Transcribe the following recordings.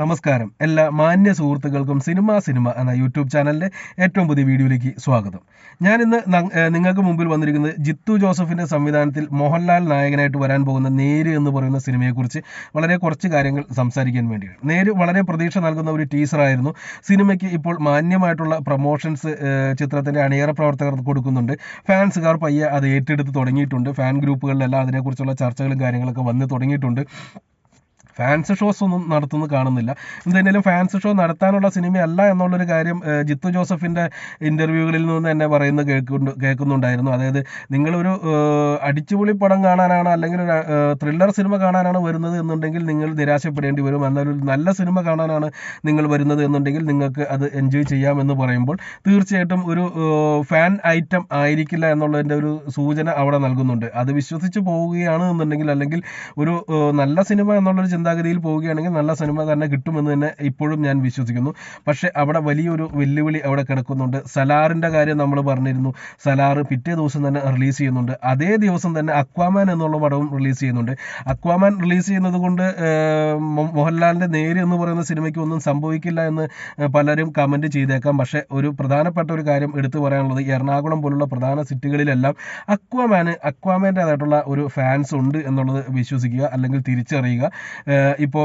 നമസ്കാരം. എല്ലാ മാന്യ സുഹൃത്തുക്കൾക്കും സിനിമ സിനിമ എന്ന യൂട്യൂബ് ചാനലിന്റെ ഏറ്റവും പുതിയ വീഡിയോയിലേക്ക് സ്വാഗതം. ഞാൻ ഇന്ന് നിങ്ങൾക്ക് മുമ്പിൽ വന്നിരിക്കുന്നത് ജിത്തു ജോസഫിന്റെ സംവിധാനത്തിൽ മോഹൻലാൽ നായകനായിട്ട് വരാൻ പോകുന്ന നേര് എന്ന് പറയുന്ന സിനിമയെക്കുറിച്ച് വളരെ കുറച്ച് കാര്യങ്ങൾ സംസാരിക്കാൻ വേണ്ടിയാണ്. നേര് വളരെ പ്രതീക്ഷ നൽകുന്ന ഒരു ടീസറായിരുന്നു സിനിമയ്ക്ക് ഇപ്പോൾ മാന്യമായിട്ടുള്ള പ്രൊമോഷൻസ് ചിത്രത്തിന്റെ അണിയറ പ്രവർത്തകർ കൊടുക്കുന്നുണ്ട്. ഫാൻസുകാർ പയ്യെ അത് ഏറ്റെടുത്ത് തുടങ്ങിയിട്ടുണ്ട്. ഫാൻ ഗ്രൂപ്പുകളിലെല്ലാം അതിനെക്കുറിച്ചുള്ള ചർച്ചകളും കാര്യങ്ങളൊക്കെ വന്ന് തുടങ്ങിയിട്ടുണ്ട്. ഫാൻസ് ഷോസ് ഒന്നും നടത്തുന്നത് കാണുന്നില്ല. എന്തായാലും ഫാൻസ് ഷോ നടത്താനുള്ള സിനിമയല്ല എന്നുള്ളൊരു കാര്യം ജിത്തു ജോസഫിന്റെ ഇന്റർവ്യൂകളിൽ നിന്ന് തന്നെ പറയുന്നത് കേൾക്കുന്നു കേൾക്കുന്നുണ്ടായിരുന്നു. അതായത് നിങ്ങളൊരു അടിച്ചുപൊളി പടം കാണാനാണ് അല്ലെങ്കിൽ ഒരു ത്രില്ലർ സിനിമ കാണാനാണ് വരുന്നത് എന്നുണ്ടെങ്കിൽ നിങ്ങൾ നിരാശപ്പെടേണ്ടി വരും. എന്നാൽ ഒരു നല്ല സിനിമ കാണാനാണ് നിങ്ങൾ വരുന്നത് എന്നുണ്ടെങ്കിൽ നിങ്ങൾക്ക് അത് എൻജോയ് ചെയ്യാമെന്ന് പറയുമ്പോൾ തീർച്ചയായിട്ടും ഒരു ഫാൻ ഐറ്റം ആയിരിക്കില്ല എന്നുള്ളതിന്റെ ഒരു സൂചന അവിടെ നൽകുന്നുണ്ട്. അത് വിശ്വസിച്ച് പോവുകയാണ് എന്നുണ്ടെങ്കിൽ അല്ലെങ്കിൽ ഒരു നല്ല സിനിമ എന്നുള്ളൊരു ചിന്താഗതിയിൽ പോവുകയാണെങ്കിൽ നല്ല സിനിമ തന്നെ കിട്ടുമെന്ന് തന്നെ ഇപ്പോഴും ഞാൻ വിശ്വസിക്കുന്നു. പക്ഷേ അവിടെ വലിയൊരു വെല്ലുവിളി അവിടെ കിടക്കുന്നുണ്ട്. സലാറിന്റെ കാര്യം നമ്മൾ പറഞ്ഞിരുന്നു. സലാർ പിറ്റേ ദിവസം തന്നെ റിലീസ് ചെയ്യുന്നുണ്ട്. അതേ ദിവസം തന്നെ അക്വാമാൻ എന്നുള്ള പടവും റിലീസ് ചെയ്യുന്നുണ്ട്. അക്വാമാൻ റിലീസ് ചെയ്യുന്നത് കൊണ്ട് മോഹൻലാലിന്റെ നേര് എന്ന് പറയുന്ന സിനിമയ്ക്ക് ഒന്നും സംഭവിക്കില്ല എന്ന് പലരും കമന്റ് ചെയ്തേക്കാം. പക്ഷേ ഒരു പ്രധാനപ്പെട്ട ഒരു കാര്യം എടുത്തു പറയാനുള്ളത് എറണാകുളം പോലുള്ള പ്രധാന സിറ്റികളിലെല്ലാം അക്വാമാന് അക്വാമാന്റെതായിട്ടുള്ള ഒരു ഫാൻസ് ഉണ്ട് എന്നുള്ളത് വിശ്വസിക്കുക അല്ലെങ്കിൽ തിരിച്ചറിയുക. ഏഹ് ഇപ്പോ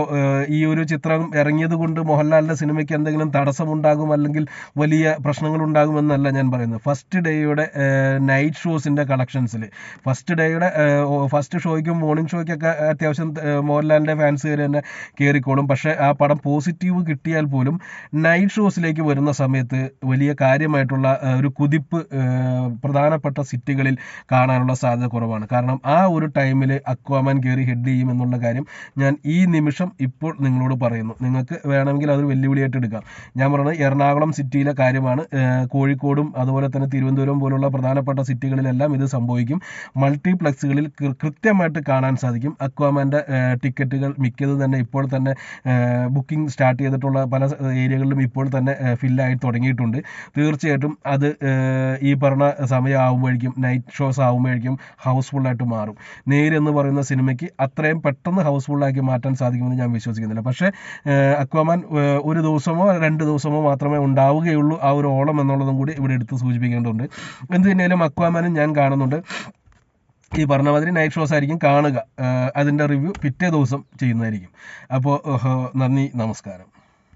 ഈ ഒരു ചിത്രം ഇറങ്ങിയത് കൊണ്ട് മോഹൻലാലിന്റെ സിനിമയ്ക്ക് എന്തെങ്കിലും തടസ്സമുണ്ടാകും അല്ലെങ്കിൽ വലിയ പ്രശ്നങ്ങൾ ഉണ്ടാകുമെന്നല്ല ഞാൻ പറയുന്നത്. ഫസ്റ്റ് ഡേയുടെ നൈറ്റ് ഷോസിന്റെ കളക്ഷൻസിൽ ഫസ്റ്റ് ഡേയുടെ ഫസ്റ്റ് ഷോയ്ക്കും മോർണിംഗ് ഷോയ്ക്കൊക്കെ അത്യാവശ്യം മോഹൻലാലിന്റെ മോഹൻലാലിന്റെ ഫാൻസ് കയറി തന്നെ കയറിക്കോളും പക്ഷേ ആ പടം പോസിറ്റീവ് കിട്ടിയാൽ പോലും നൈറ്റ് ഷോസിലേക്ക് വരുന്ന സമയത്ത് വലിയ കാര്യമായിട്ടുള്ള ഒരു കുതിപ്പ് പ്രധാനപ്പെട്ട സിറ്റികളിൽ കാണാനുള്ള സാധ്യത കുറവാണ്. കാരണം ആ ഒരു ടൈമിൽ അക്വാമാൻ കയറി ഹെഡ് ചെയ്യും എന്നുള്ള കാര്യം ഞാൻ ഈ നിമിഷം ഇപ്പോൾ നിങ്ങളോട് പറയുന്നു. നിങ്ങൾക്ക് വേണമെങ്കിൽ അതൊരു വെല്ലുവിളിയായിട്ട് എടുക്കാം ഞാൻ പറയുന്നത് എറണാകുളം സിറ്റിയിലെ കാര്യമാണ്. കോഴിക്കോടും അതുപോലെ തന്നെ തിരുവനന്തപുരം പോലുള്ള പ്രധാനപ്പെട്ട സിറ്റികളിലെല്ലാം ഇത് സംഭവിക്കും. മൾട്ടിപ്ലക്സുകളിൽ കൃത്യമായിട്ട് കാണാൻ സാധിക്കും. അക്വാമാന്റെ ടിക്കറ്റുകൾ മിക്കത് തന്നെ ഇപ്പോൾ തന്നെ ബുക്കിംഗ് സ്റ്റാർട്ട് ചെയ്തിട്ടുള്ള പല ഏരിയകളിലും ഇപ്പോൾ തന്നെ ഫില്ലായി തുടങ്ങിയിട്ടുണ്ട്. തീർച്ചയായിട്ടും അത് ഈ പറഞ്ഞ സമയമാകുമ്പോഴേക്കും നൈറ്റ് ഷോസ് ആകുമ്പോഴേക്കും ഹൗസ്ഫുള്ളായിട്ട് മാറും. നേര് എന്ന് പറയുന്ന സിനിമയ്ക്ക് അത്രയും പെട്ടെന്ന് ഹൗസ്ഫുള്ളാക്കി മാറ്റാൻ സാധിക്കുമെന്ന് ഞാൻ വിശ്വസിക്കുന്നില്ല. പക്ഷേ അക്വാമാൻ ഒരു ദിവസമോ രണ്ട് ദിവസമോ മാത്രമേ ഉണ്ടാവുകയുള്ളൂ ആ ഒരു ഓളം എന്നുള്ളതും കൂടി ഇവിടെ എടുത്ത് സൂചിപ്പിക്കേണ്ടതുണ്ട്. എന്ത് തന്നെയാലും അക്വാമാനും ഞാൻ കാണുന്നുണ്ട്. ഈ പറഞ്ഞ മാതിരി നൈറ്റ് ഷോസ് ആയിരിക്കും കാണുക. അതിന്റെ റിവ്യൂ പിറ്റേ ദിവസം ചെയ്യുന്നതായിരിക്കും. അപ്പോൾ നന്ദി നമസ്കാരം.